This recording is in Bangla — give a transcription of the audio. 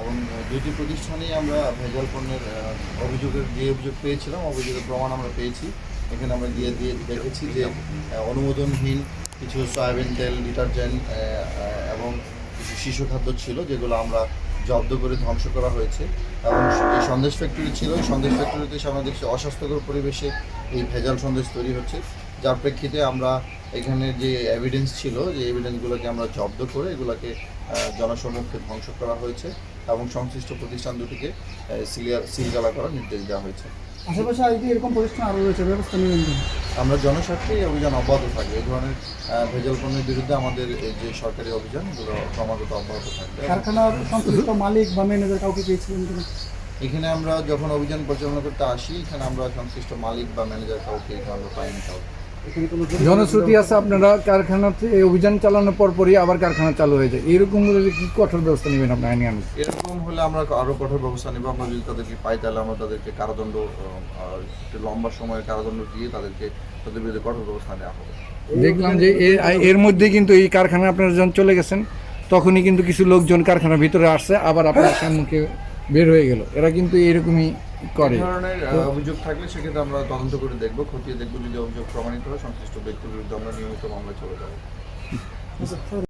এবং দুইটি প্রতিষ্ঠানেই আমরা ভেজাল পণ্যের অভিযোগের যে অভিযোগ পেয়েছিলাম, অভিযোগের প্রমাণ আমরা পেয়েছি। এখানে আমরা গিয়ে দিয়ে দেখেছি যে অনুমোদনহীন কিছু সয়াবিন তেল, ডিটারজেন্ট এবং কিছু শিশু খাদ্য ছিল যেগুলো আমরা জব্দ করে ধ্বংস করা হয়েছে। এবং যে সন্দেশ ফ্যাক্টরি ছিল সন্দেশ ফ্যাক্টরিতে আমরা দেখছি অস্বাস্থ্যকর পরিবেশে এই ভেজাল সন্দেশ তৈরি হচ্ছে। যার প্রেক্ষিতে আমরা এখানে যে এভিডেন্স ছিল যে এভিডেন্সগুলোকে আমরা জব্দ করে এগুলোকে জনসম্মুখে ধ্বংস করা হয়েছে এবং সংশ্লিষ্ট প্রতিষ্ঠান দুটিকে সিলিয়ার সিলগালা করার নির্দেশ দেওয়া হয়েছে। আশেপাশে আইটি এরকম প্রতিষ্ঠান আরও রয়েছে ব্যবস্থা নেবেন আমরা জনস্বার্থে এই অভিযান অব্যাহত থাকবে। এই ধরনের ভেজাল পণ্যের বিরুদ্ধে আমাদের যে সরকারি অভিযান এগুলো ক্রমাগত অব্যাহত থাকবে। কারখানার সংশ্লিষ্ট মালিক বা ম্যানেজার কাউকে পেয়েছিলেন এখানে আমরা যখন অভিযান পরিচালনা করতে আসি এখানে আমরা সংশ্লিষ্ট মালিক বা ম্যানেজার কাউকে এখানে আমরা পাইনি কাউকে। জনশ্রুতি আছে আপনারা কারখানাতে এই অভিযান চালানোর পর পরই আবার কারখানা চালু হয়ে যায়। এরকম হলে কি কঠোর ব্যবস্থা নেবেন আপনার আইনি আনুষ্ঠানিক? এরকম হলে আমরা আরও কঠোর ব্যবস্থা নেব। আমরা যদি তাদেরকে পাই তাহলে আমরা তাদেরকে কারাদণ্ড একটু লম্বা সময়ের কারাদণ্ড দিয়ে তাদেরকে তাদের বিরুদ্ধে কঠোর ব্যবস্থা নেওয়া হবে। দেখলাম যে এর- এর মধ্যে কিন্তু এই কারখানা আপনারা যখন চলে গেছেন তখনই কিন্তু কিছু লোকজন কারখানার ভিতরে আসছে আবার আপনার সম্মুখে বের হয়ে গেল। এরা কিন্তু এরকমই করে। ধরনের অভিযোগ থাকলে সেক্ষেত্রে আমরা তদন্ত করে দেখব খতিয়ে দেখব যদি অভিযোগ প্রমাণিত হয় সংশ্লিষ্ট ব্যক্তির বিরুদ্ধে আমরা নিয়মিত মামলা চলে যাব।